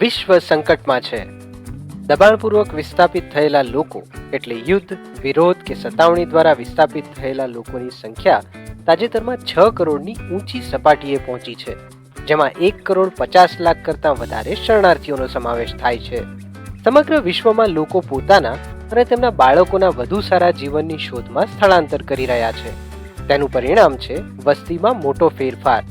વિશ્વ સંકટમાં છે. દબાણપૂર્વક વિસ્થાપિત થયેલા લોકો, એટલે યુદ્ધ, વિરોધ કે સતાવણી દ્વારા વિસ્થાપિત થયેલા લોકોની સંખ્યા તાજેતરમાં છ કરોડની ઊંચી સપાટીએ પહોંચી છે, જેમાં એક કરોડ પચાસ લાખ કરતાં વધારે શરણાર્થીઓનો સમાવેશ થાય છે. સમગ્ર વિશ્વમાં લોકો પોતાના અને તેમના બાળકોના વધુ સારા જીવનની શોધમાં સ્થળાંતર કરી રહ્યા છે. તેનું પરિણામ છે વસ્તીમાં મોટો ફેરફાર.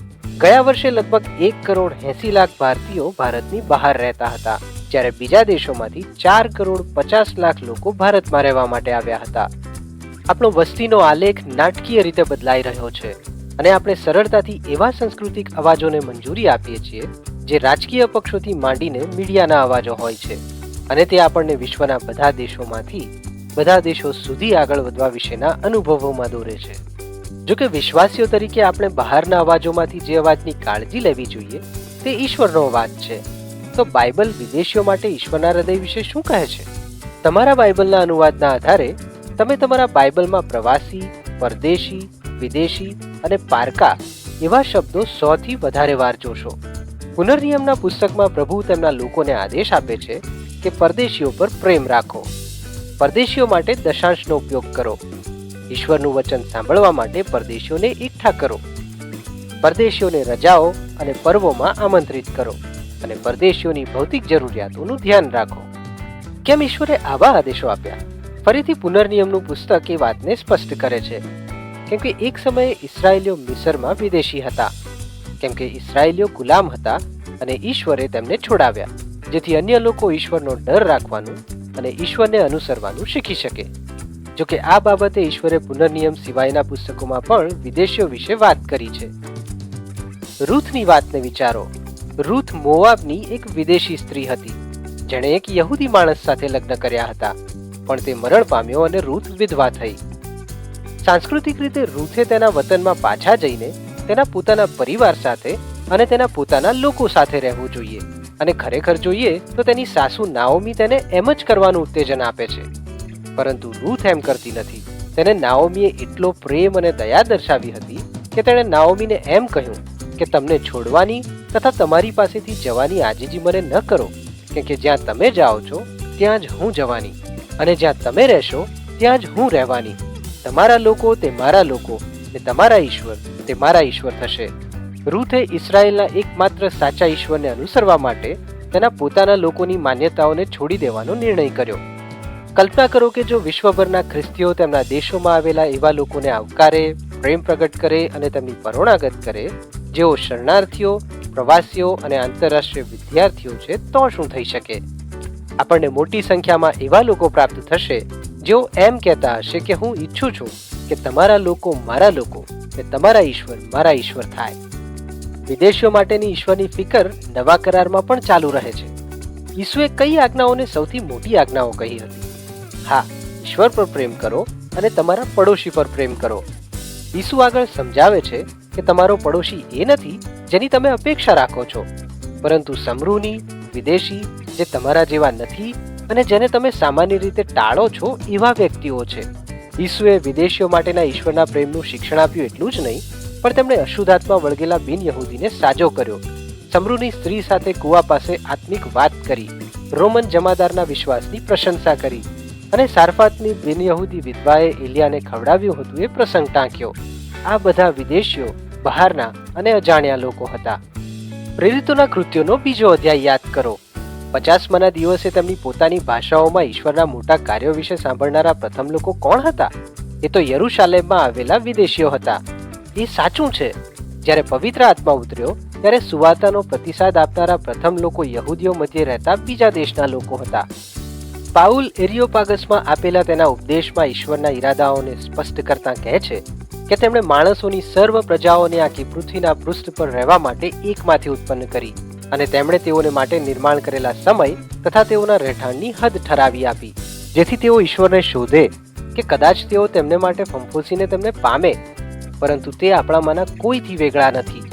ગયા વર્ષે લગભગ એક કરોડ એસી લાખ ભારતીયો ભારતની બહાર રહેતા હતા, જ્યારે બીજા દેશોમાંથી ચાર કરોડ પચાસ લાખ લોકો ભારતમાં રહેવા માટે આવ્યા હતા. આપણો વસ્તીનો આલેખ નાટકીય રીતે બદલાઈ રહ્યો છે અને આપણે સરળતાથી એવા સાંસ્કૃતિક અવાજોને મંજૂરી આપીએ છીએ જે રાજકીય પક્ષોથી માંડીને મીડિયાના અવાજો હોય છે અને તે આપણને વિશ્વના બધા દેશોમાંથી, બધા દેશો સુધી આગળ વધવા વિશેના અનુભવોમાં દોરે છે. જો કે વિશ્વાસીઓ તરીકે આપણે બહારના અવાજોમાંથી જે અવાજની કાળજી લેવી જોઈએ, તે ઈશ્વરનો અવાજ છે. તો બાઇબલ વિદેશીઓ માટે ઈશ્વરના હૃદય વિશે શું કહે છે? તમારા બાઇબલના અનુવાદના આધારે તમે તમારા બાઇબલમાં પ્રવાસી, પરદેશી, વિદેશી અને પારકા એવા શબ્દો સોથી વધારે વાર જોશો. પુનર્નિયમના પુસ્તકમાં પ્રભુ તેમના લોકોને આદેશ આપે છે કે પરદેશીઓ પર પ્રેમ રાખો. પરદેશીઓ માટે દશાંશનો ઉપયોગ કરો. ઈશ્વરનું વચન સાંભળવા માટે પરદેશીઓને એકઠા કરો. પરદેશીઓને રજાઓ અને પર્વોમાં આમંત્રિત કરો અને પરદેશીઓની ભૌતિક જરૂરિયાતોનું ધ્યાન રાખો. કેમ ઈશ્વરે આવા આદેશો આપ્યા? ફરીથી પુનર્નિયમનું પુસ્તક એ વાતને સ્પષ્ટ કરે છે. કેમ કે એક સમયે ઇસરાયેલીઓ મિસરમાં વિદેશી હતા. કેમ કે ઇસરાયેલીઓ ગુલામ હતા અને ઈશ્વરે તેમને છોડાવ્યા, જેથી અન્ય લોકો ઈશ્વરનો ડર રાખવાનું અને ઈશ્વરને અનુસરવાનું શીખી શકે. જો કે આ બાબતે ઈશ્વરે પુનર્નિયમ સિવાયના પુસ્તકોમાં પણ વિદેશીઓ વિશે વાત કરી છે. રૂથની વાતને વિચારો. રૂથ મોવાબની એક વિદેશી સ્ત્રી હતી. જેણે એક યહૂદી માણસ સાથે લગ્ન કર્યા હતા, પણ તે મરણ પામ્યો અને રૂથ વિધવા થઈ. સાંસ્કૃતિક રીતે રૂથે તેના વતનમાં પાછા જઈને તેના પોતાના પરિવાર સાથે અને તેના પોતાના લોકો સાથે રહેવું જોઈએ. અને ખરેખર જોઈએ તો તેની સાસુ નાઓમી તેને એમ જ કરવાનું ઉત્તેજન આપે છે. પરંતુ રૂથ એમ કરતી નથી. તેને નાઓમીએ એટલો પ્રેમ અને દયા દર્શાવી હતી કે તેણે નાઓમીને એમ કહ્યું કે તમને છોડવાની તથા તમારી પાસેથી જવાની આજીજી મને ન કરો કેમ કે જ્યાં તમે જાઓ છો, ત્યાં જ હું જવાની. અને જ્યાં તમે રહેશો, ત્યાં જ હું રહેવાની. તમારા લોકો તે મારા લોકો ને તમારા ઈશ્વર, તે મારા ઈશ્વર થશે. રૂથે ઇસરાયેલના એકમાત્ર સાચા ઈશ્વરને અનુસરવા માટે તેના પોતાના લોકોની માન્યતાઓને છોડી દેવાનો નિર્ણય કર્યો. કલ્પના કરો કે જો વિશ્વભરના ખ્રિસ્તીઓ તેમના દેશોમાં આવેલા એવા લોકોને આવકારે, પ્રેમ પ્રગટ કરે અને તેમની પરોણાગત કરે, જેઓ શરણાર્થીઓ, પ્રવાસીઓ અને આંતરરાષ્ટ્રીય વિદ્યાર્થીઓ છે, તો શું થઈ શકે? આપણને મોટી સંખ્યામાં એવા લોકો પ્રાપ્ત થશે, જેઓ એમ કહેતા હશે કે હું ઈચ્છું છું કે તમારા લોકો મારા લોકો ને તમારા ઈશ્વર મારા ઈશ્વર થાય. વિદેશીઓ માટેની ઈશ્વરની ફિકર નવા કરારમાં પણ ચાલુ રહે છે. ઈસુએ કઈ આજ્ઞાઓને સૌથી મોટી આજ્ઞાઓ કહી હતી? હા, ઈશ્વર પર પ્રેમ કરો અને તમારા પડોશી પર પ્રેમ કરો. ઈસુ આગળ સમજાવે છે કે તમારો પડોશી એ નથી જેની તમે અપેક્ષા રાખો છો, પરંતુ સમૃહની, વિદેશી, જે તમારા જેવા નથી અને જેને તમે સામાન્ય રીતે ટાળો છો એવા વ્યક્તિઓ છે. ઈસુએ વિદેશીઓ માટેના ઈશ્વરના પ્રેમનું શિક્ષણ આપ્યું એટલું જ નહીં, પણ તેમણે અશુદ્ધાત્મા વળગેલા બિન યહૂદીને સાજો કર્યો. સમૃની સ્ત્રી સાથે કુવા પાસે આત્મિક વાત કરી, રોમન જમાદારના વિશ્વાસની પ્રશંસા કરી. અને સારફાતની બિન યહૂદી વિધવાએ ઇલિયાને ખવડાવ્યું હતું એ પ્રસંગ ટાંક્યો. આ બધા વિદેશીઓ, બહારના અને અજાણ્યા લોકો હતા. પ્રેરિતોના કૃત્યોનો બીજો અધ્યાય યાદ કરો. પચાસમાના દિવસે તેમની પોતાની ભાષાઓમાં ઈશ્વરના મોટા કાર્યો વિશે સાંભળનારા પ્રથમ લોકો કોણ હતા? એ તો યરુશાલેમમાં આવેલા વિદેશીઓ હતા. એ સાચું છે. જ્યારે પવિત્ર આત્મા ઉતર્યો, ત્યારે સુવાર્તાનો પ્રતિસાદ આપનારા પ્રથમ લોકો યહૂદીઓ મધ્યે રહેતા બીજા દેશના લોકો હતા. પાઉલ એરિયોપાગસમાં આપેલા તેના ઉપદેશમાં ઈશ્વરના ઈરાદાઓને સ્પષ્ટ કરતા કહે છે કે તેમણે માણસોની સર્વ પ્રજાઓને આખી પૃથ્વીના પૃષ્ઠ પર રહેવા માટે એકમાંથી ઉત્પન્ન કરી અને તેમણે તેઓને માટે નિર્માણ કરેલા સમય તથા તેઓના રહેઠાણની હદ ઠરાવી આપી. જેથી તેઓ ઈશ્વરને શોધે કે કદાચ તેઓ તેમને માટે ફંફોસીને તેમને પામે, પરંતુ તે આપણામાંના કોઈથી વેગળા નથી.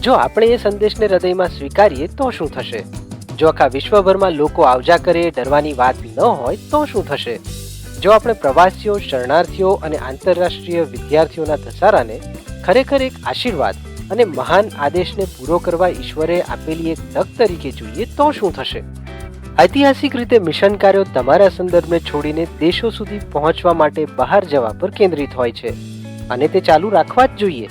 જો આપણે એ સંદેશને હૃદયમાં સ્વીકારીએ તો શું થશે? જો આખા વિશ્વભરમાં લોકો આવજા કરે, ડરવાની વાત ન હોય, તો શું થશે? જો આપણે પ્રવાસીઓ, શરણાર્થીઓ અને આંતરરાષ્ટ્રીય વિદ્યાર્થીઓના ધસારાને ખરેખર એક આશીર્વાદ અને મહાન આદેશને પૂરો કરવા ઈશ્વરે આપેલી એક તક તરીકે જોઈએ, તો શું થશે? ઐતિહાસિક રીતે મિશન કાર્યો તમારા સંદર્ભને છોડીને દેશો સુધી પહોંચવા માટે બહાર જવા પર કેન્દ્રિત હોય છે. અને તે ચાલુ રાખવા જ જોઈએ.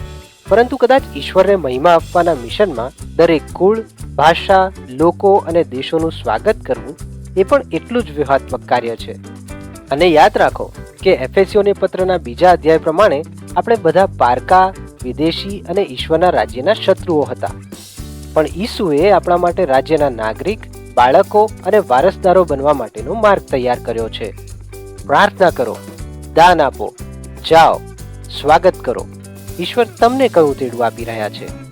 પરંતુ કદાચ ઈશ્વરને મહિમા આપવાના મિશનમાં દરેક કુળ, ભાષા લોકો અને દેશોનું સ્વાગત કરવું એ પણ એટલું જ વ્યૂહાત્મક કાર્ય છે. અને યાદ રાખો કે એફએસીઓને પત્રના બીજા અધ્યાય પ્રમાણે આપણે બધા પારકા, વિદેશી અને ઈશ્વરના રાજ્યના શત્રુઓ હતા. પણ ઈસુએ આપણા માટે રાજ્યના નાગરિક, બાળકો અને વારસદારો બનવા માટેનો માર્ગ તૈયાર કર્યો છે. પ્રાર્થના કરો, દાન આપો, જાઓ, સ્વાગત કરો. ઈશ્વર તમને કયું તેડું આપી રહ્યા છે?